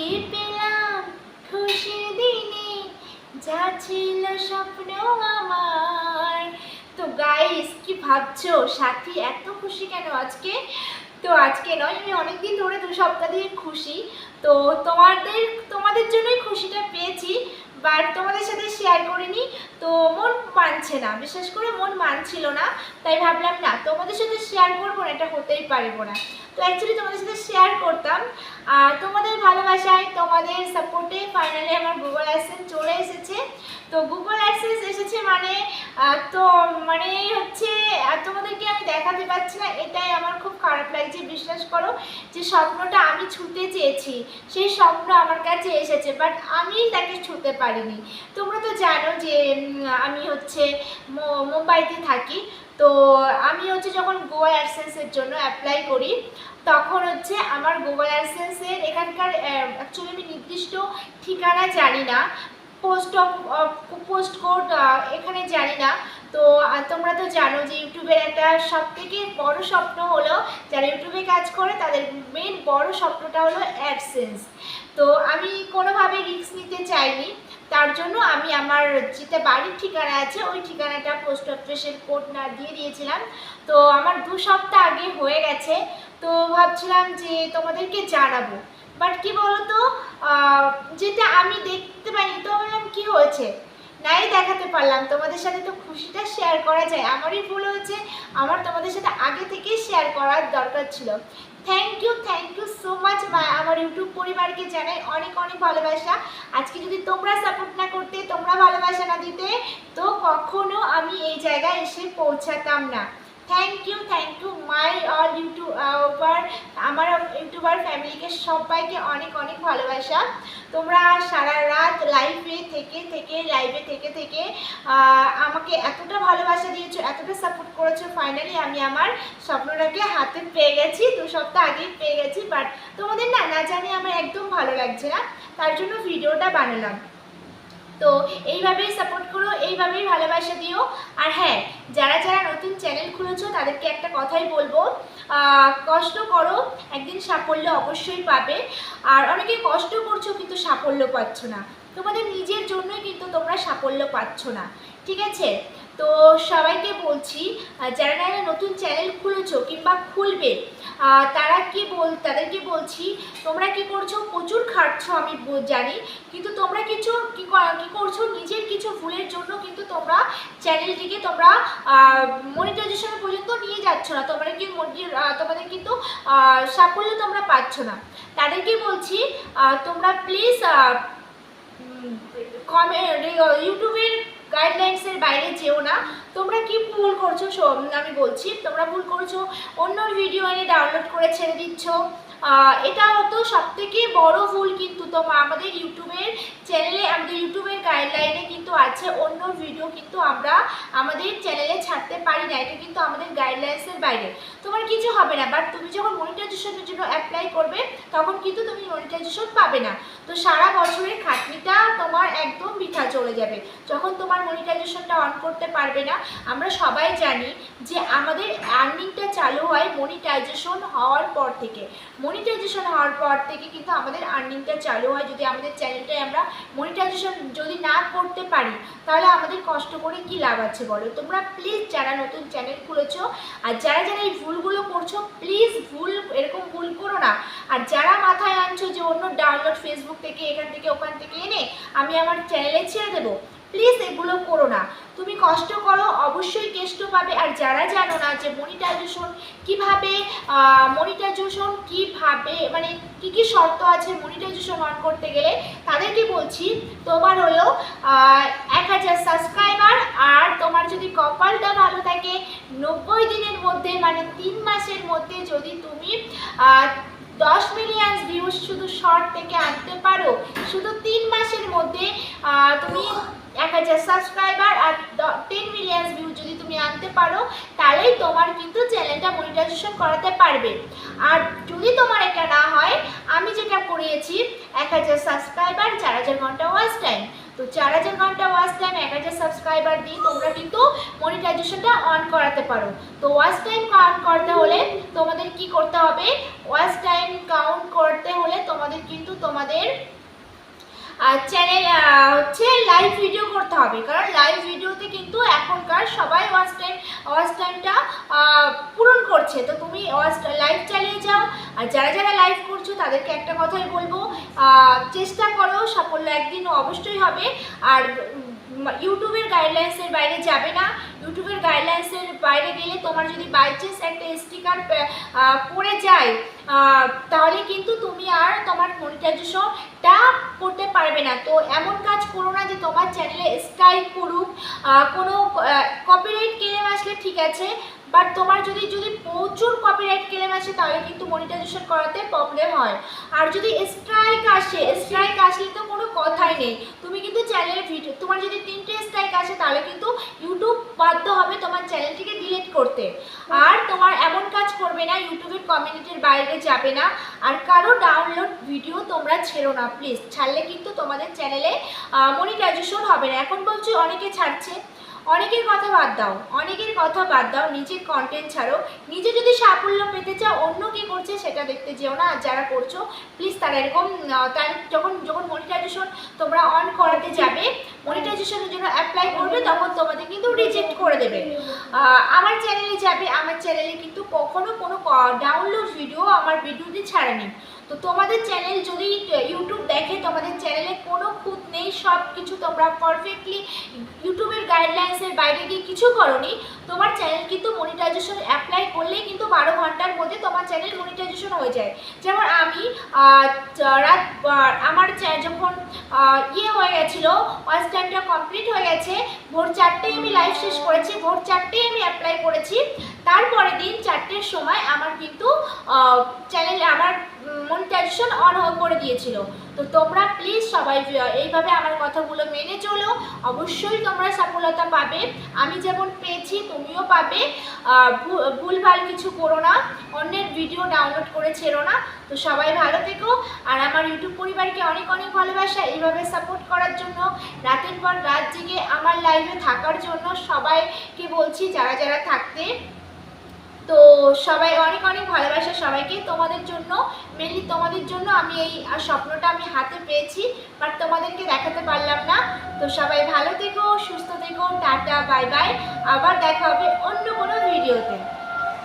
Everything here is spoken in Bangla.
আজকে পেলাম খুশির দিনে, যা ছিল স্বপ্ন আমার। তো গাইস কি ভাবছ? সাথী এত খুশি কেন আজকে? তো আজকে নয়, আমি অনেকদিন ধরে দু সপ্তাহ দিয়ে খুশি। তো তোমাদের তোমাদের জন্যই খুশিটা পেয়েছি বাট তোমাদের সাথে শেয়ার করিনি। তো মন মানছে না, বিশেষ করে মন মানছিল না, তাই ভাবলাম না, তোমাদের সাথে শেয়ার করব না, এটা হতেই পারব না। তো অ্যাকচুয়ালি তোমাদের সাথে শেয়ার ভালোবাসায় তোমাদের সাপোর্টে ফাইনালি আমার গুগল অ্যাডসেন্স চলে এসেছে। তো গুগল অ্যাডসেন্স এসেছে মানে তো মানে হচ্ছে তোমাদেরকে আমি দেখাতে পারছি না, এটাই আমার খুব খারাপ লাগছে। বিশ্বাস করো যে স্বপ্নটা আমি ছুঁতে চেয়েছি, সেই স্বপ্ন আমার কাছে এসেছে বাট আমি তাকে ছুঁতে পারিনি। তোমরা তো জানো যে আমি হচ্ছে মুম্বাইতে থাকি তো আমি হচ্ছে যখন গোয়া অ্যাডসেন্সের জন্য অ্যাপ্লাই করি, তখন হচ্ছে আমার গুগল অ্যাডসেন্সের এখানকার অ্যাকচুয়ালি আমি নির্দিষ্ট ঠিকানা জানি না। পোস্ট অফ পোস্ট কোড এখানে জানি না। তো তোমরা তো জানো যে ইউটিউবের একটা সব থেকে বড় স্বপ্ন হলো, যারা ইউটিউবে কাজ করে, তাদের মেন বড় স্বপ্নটা হলো অ্যাডসেন্স তো আমি কোনোভাবে রিস্ক নিতে চাইনি। তার জন্য আমি আমার যেটা বাড়ির ঠিকানা আছে, ওই ঠিকানাটা পোস্ট অফিসের কোড না দিয়ে দিয়েছিলাম। তো আমার দু সপ্তাহ আগে হয়ে গেছে। তো ভাবছিলাম যে তোমাদেরকে জানাব। বাট কি বলতো যেটা আমি দেখতে পাইনি, তো বললাম কী হয়েছে? নাই দেখাতে পারলাম। তোমাদের সাথে তো খুশিটা শেয়ার করা যায়। আমারই ভুল হয়েছে। আমার তোমাদের সাথে আগে থেকেই শেয়ার করার দরকার ছিল। Thank you thank you so much আমার ইউটিউব পরিবারকে জানাই অনেক অনেক ভালোবাসা। আজকে যদি তোমরা সাপোর্ট না করতে, তোমরা ভালোবাসা না দিতে, তো কখনো আমি এই জায়গায় এসে পৌঁছাতাম না। Thank you thank you my all YouTuber আমার ইউটিউবার ফ্যামিলিকে সবাইকে অনেক অনেক ভালোবাসা। তোমরা সারা রাত লাইভে থেকে থেকে লাইভে থেকে থেকে আমাকে এতটা ভালোবাসা দিয়েছ, এতটা সাপোর্ট করেছ ফাইনালি আমি আমার স্বপ্নটাকে হাতে পেয়ে গেছি, দু সপ্তাহ আগেই পেয়ে গেছি বাট তোমাদের না না জানি আমার একদম ভালো লাগছে না, তার জন্য ভিডিওটা বানালাম। তো এইভাবেই সাপোর্ট করো, এইভাবেই ভালোবাসা দিও। আর হ্যাঁ যারা যারা নতুন চ্যানেল খুলেছো তাদেরকে একটা কথাই বলব। কষ্ট করো, একদিন সাফল্য অবশ্যই পাবে। আর অনেকে কষ্ট করছ কিন্তু সাফল্য পাচ্ছ না। তোমাদের নিজের জন্যই কিন্তু তোমরা সাফল্য পাচ্ছ না। ঠিক আছে? তো সবাইকে বলছি যারা যারা নতুন চ্যানেল খুলেছো কিংবা খুলবে তারা কি বল তাদেরকে বলছি, তোমরা কি করছ? প্রচুর খাটছো, আমি জানি, কিন্তু তোমরা কিছু কি করছ? নিজের কিছু ভুলের জন্য কিন্তু তোমরা চ্যানেলটিকে তোমরা মনিটাইজেশন পর্যন্ত নিয়ে যাচ্ছ না। তোমরা কি তোমাদের কিন্তু সাফল্য তোমরা পাচ্ছ না। তাদেরকে বলছি তোমরা প্লিজ কমে ইউটিউবের গাইডলাইন্সের বাইরে যেও না। তোমরা কি ভুল করছ? আমি বলছি, তোমরা ভুল করছ। অন্য ভিডিও এনে ডাউনলোড করে ছেড়ে দিচ্ছ। এটা হতো সব থেকে বড় ভুল কিন্তু তোমার আমাদের ইউটিউবের চ্যানেলে, আমাদের ইউটিউবের গাইডলাইনে কিন্তু আছে, অন্য ভিডিও কিন্তু আমরা আমাদের চ্যানেলে ছাড়তে পারি না, এটা কিন্তু আমাদের গাইডলাইন্সের বাইরে। তোমার কিছু হবে না বাট তুমি যখন মনিটাইজেশনের জন্য অ্যাপ্লাই করবে, তখন কিন্তু তুমি মনিটাইজেশন পাবে না। তো সারা বছরের খাটনিটা তোমার একদম বৃথা চলে যাবে। যখন তোমার মনিটাইজেশনটা অন করতে পারবে না, আমরা সবাই জানি যে আমাদের আর্নিংটা চালু হয় মনিটাইজেশন হওয়ার পর থেকে। মনিটাইজেশন হওয়ার পর থেকে কিন্তু আমাদের আর্নিংটা চালু হয়। যদি আমাদের চ্যানেলটায় আমরা মনিটাইজেশন যদি না করতে পারি, তাহলে আমাদের কষ্ট করে কি লাভ আছে বলো? তোমরা প্লিজ যারা নতুন চ্যানেল খুলেছো আর যারা যারা এই ভুলগুলো করছ প্লিজ ভুল, এরকম ভুল করো না। আর যারা মাথায় আনছো যে অন্য ডাউনলোড ফেসবুক থেকে, এখান থেকে, ওখান থেকে এনে আমি আমার চ্যানেলে ছেড়ে দেবো প্লিজ এগুলো করো না। তুমি কষ্ট করো, অবশ্যই কেষ্ট পাবে। আর যারা জানো না যে মনিটাইজেশন কীভাবে মনিটাইজেশন কীভাবে মানে কি কি শর্ত আছে মনিটাইজেশন অন করতে গেলে, তাদেরকে বলছি, তোমার হলো এক হাজার সাবস্ক্রাইবার আর তোমার যদি কপালটা ভালো থাকে, নব্বই দিনের মধ্যে মানে তিন মাসের মধ্যে যদি তুমি দশ মিলিয়ন ভিউজ শুধু শর্ট থেকে আনতে পারো, শুধু তিন মাসের মধ্যে তুমি এক হাজার সাবস্ক্রাইবার আর টেন মিলিয়ন ভিউ যদি তুমি আনতে পারো, তাহলেই তোমার কিন্তু চ্যানেলটা মনিটাইজেশন করাতে পারবে। আর যদি তোমার এটা না হয়, আমি যেটা করিয়েছি, এক হাজার সাবস্ক্রাইবার চার হাজার ঘণ্টা ওয়াচ টাইম তো চার হাজার ঘণ্টা ওয়াচ টাইম এক হাজার সাবস্ক্রাইবার দিয়ে তোমরা কিন্তু মনিটাইজেশনটা অন করাতে পারো। তো ওয়াচ টাইম কাউন্ট করতে হলে তোমাদের কি করতে হবে? ওয়াচ টাইম কাউন্ট করতে হলে তোমাদের কিন্তু তোমাদের চ্যানেল হচ্ছে লাইভ ভিডিও করতে হবে। কারণ লাইভ ভিডিওতে কিন্তু এখনকার সবাই ওয়াচ টাইম ওয়াচ টাইমটা পূরণ করছে। তো তুমি ওয়াচ লাইভ চালিয়ে যাও। আর যারা যারা লাইভ করছ, তাদেরকে একটা কথাই বলব চেষ্টা করো, সাফল্য একদিন অবশ্যই হবে। আর ইউটিউবের গাইডলাইন্সের বাইরে যাবে না। ইউটিউবের গাইডলাইন্সের বাইরে গেলে তোমার যদি বাই চান্স একটা স্টিকার পড়ে যায় তাহলে কিন্তু তুমি আর তোমার মনিটাইজেশনটা করতে পারবে না। তো এমন কাজ করো না যে তোমার চ্যানেলে স্ট্রাইক করুক। কোনো কপিরাইট ক্লেম আসলে ঠিক আছে বাট তোমার যদি যদি প্রচুর কপিরাইট ক্লেম আসে, তাহলে কিন্তু মনিটাইজেশন করাতে প্রবলেম হয়। আর যদি স্ট্রাইক আসে স্ট্রাইক আসলে তো কোনো কথাই নেই। তুমি কিন্তু চ্যানেলের ভিডিও তোমার যদি তিনটে স্ট্রাইক আসে, তাহলে কিন্তু ইউটিউব বাধ্য হবে তোমার চ্যানেলটিকে ডিলিট করতে। আর তোমার এমন কাজ করবে না ইউটিউবের কমিউনিটির বাইরে যাবে না। আর কারও ডাউনলোড ভিডিও তোমরা ছেড়ো না প্লিজ ছাড়লে কিন্তু তোমাদের চ্যানেলে মনিটাইজেশন হবে না। এখন বলছি, অনেকে ছাড়ছে। অনেকের কথা বাদ দাও, অনেকের কথা বাদ দাও, নিজের কন্টেন্ট ছাড়ো। নিজে যদি সাফল্য পেতে চাও, অন্য কি করছে সেটা দেখতে যেও না যারা করছ প্লিজ তারা এরকম তার যখন যখন মনিটাইজেশন তোমরা অন করাতে যাবে মনিটাইজেশনের জন্য অ্যাপ্লাই করবে, তখন তোমাদের কিন্তু রিজেক্ট করে দেবে। আমার চ্যানেলে যাবে, আমার চ্যানেলে কিন্তু কখনো কোনো ডাউনলোড ভিডিও আমার ভিডিওতে ছাড়েনি। তো তোমাদের চ্যানেল যদি ইউটিউব দেখে, তোমাদের চ্যানেলে কোনো খুঁত নেই সব কিছু তোমরা পারফেক্টলি ইউটিউবের গাইডলাইন্সের বাইরে গিয়ে কিছু করনি। তোমার চ্যানেল কিন্তু মনিটাইজেশন অ্যাপ্লাই করলেই কিন্তু বারো ঘণ্টার মধ্যে তোমার চ্যানেল মনিটাইজেশন হয়ে যায়। যেমন আমি রাত আমার যখন ইয়ে হয়ে গেছিল ওয়াচ টাইমটা কমপ্লিট হয়ে গেছে, ভোর চারটেই আমি লাইভ শেষ করেছি, ভোর চারটেই আমি অ্যাপ্লাই করেছি। তারপরে দিন চারটের সময় আমার কিন্তু চ্যানেল আমার মনিটাইজেশন অন করে দিয়েছিল। তো তোমরা প্লিজ সবাই এইভাবে আমার কথাগুলো মেনে চলো। অবশ্যই তোমরা সফলতা পাবে। আমি যেমন পেয়েছি তুমিও পাবে ভুলভাল কিছু করো না। অন্যের ভিডিও ডাউনলোড করে ছেড়ো না। তো সবাই ভালো থেকো। আর আমার ইউটিউব পরিবারকে অনেক অনেক ভালোবাসা। এইভাবে সাপোর্ট করার জন্য, রাতের পর রাত জেগে আমার লাইভে থাকার জন্য সবাইকে বলছি, যারা যারা থাকতে তো সবাই, অনেক অনেক ভালোবাসা সবাইকে। তোমাদের জন্য মেনলি তোমাদের জন্য আমি এই স্বপ্নটা আমি হাতে পেয়েছি বাট তোমাদেরকে দেখাতে পারলাম না। তো সবাই ভালো থেকো, সুস্থ থেকো, টাটা বাই বাই আবার দেখা হবে অন্য কোনো ভিডিওতে।